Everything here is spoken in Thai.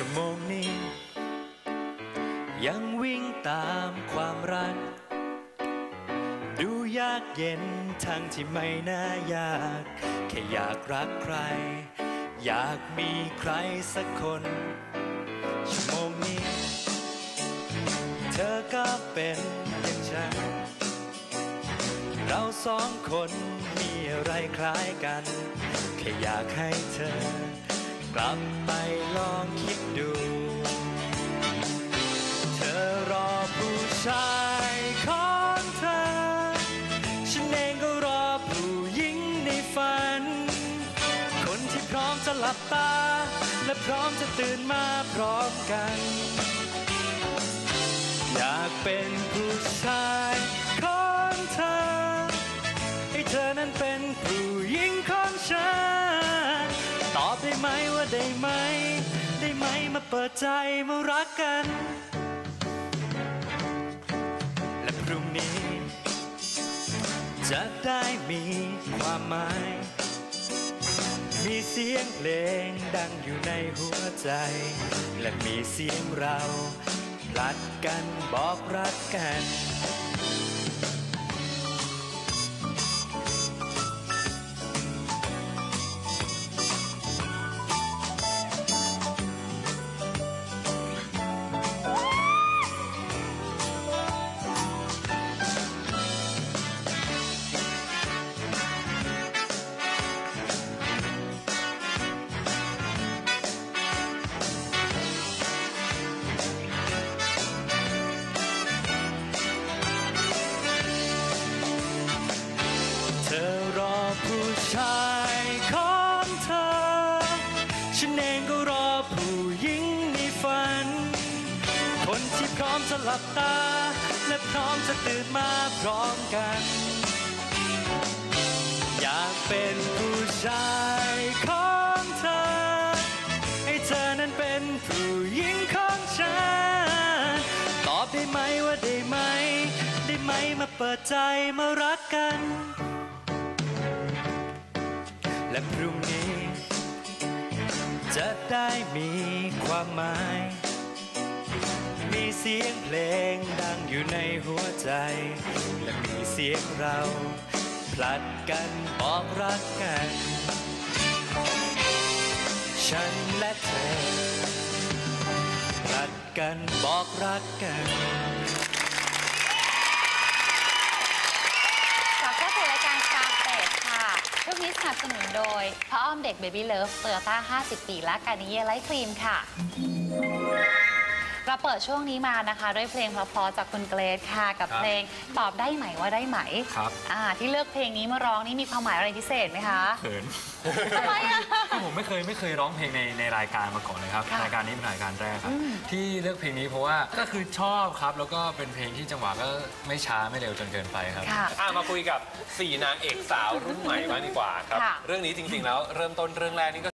ชั่วโมงนี้ ยังวิ่งตามความรัก ดูยากเย็นทั้งที่ไม่น่ายาก แค่อยากรักใคร อยากมีใครสักคน ชั่วโมงนี้ เธอก็เป็นอย่างฉัน เราสองคนมีอะไรคล้ายกัน แค่อยากให้เธอ กลับไปลองคิดดู เธอรอผู้ชายของเธอ ฉันเองก็รอผู้หญิงในฝัน คนที่พร้อมจะหลับตา และพร้อมจะตื่นมาพร้อมกัน อยากเป็นผู้ชายของเธอ ให้เธอนั้นเป็น ได้ไหม ได้ไหมมาเปิดใจมารักกัน และพรุ่งนี้ จะได้มีความหมาย มีเสียงเพลงดังอยู่ในหัวใจ และมีเสียงเราพลัดกันบอกรักกัน ฉันเองก็รอผู้หญิงในฝัน คนที่พร้อมจะหลับตา และพร้อมจะตื่นมาพร้อมกัน อยากเป็นผู้ชายของเธอ ให้เธอนั้นเป็นผู้หญิงของฉัน ตอบได้ไหมว่าได้ไหม ได้ไหมมาเปิดใจมารักกัน และพรุ่งนี้ ได้มีความหมาย มีเสียงเพลงดังอยู่ในหัวใจ และมีเสียงเราผลัดกันบอกรักกัน ฉันและเธอผลัดกันบอกรักกัน กลับเข้าสู่รายการ Star Stage ค่ะช่วง สนับสนุนโดยพระอ้อมเด็กเบบี้เลิฟเตอร์ต้า50 ปีและการนิเยไลท์ครีมค่ะ เราเปิดช่วงนี้มานะคะ ด้วยเพลงเพราะๆจากคุณเกรซค่ะ กับครับ เพลงตอบได้ไหมว่าได้ไหมครับอ่าที่เลือกเพลงนี้มาร้องนี่มีความหมายอะไรพิเศษไหมคะ เขินทำไมอะคือผมไม่เคยไม่เคยร้องเพลงในในรายการมาก่อนเลยครับค่ะรายการนี้เป็นรายการแรกครับ อืม ที่เลือกเพลงนี้เพราะว่าก็คือชอบครับ แล้วก็เป็นเพลงที่จังหวะก็ไม่ช้าไม่เร็วจนเกินไปครับ ค่ะ อะมาคุยกับ 4 นางเอกสาวรุ่นใหม่บ้างดีกว่าครับ ค่ะ เรื่องนี้จริงๆแล้วเริ่มต้นเรื่องแรกนี่ก็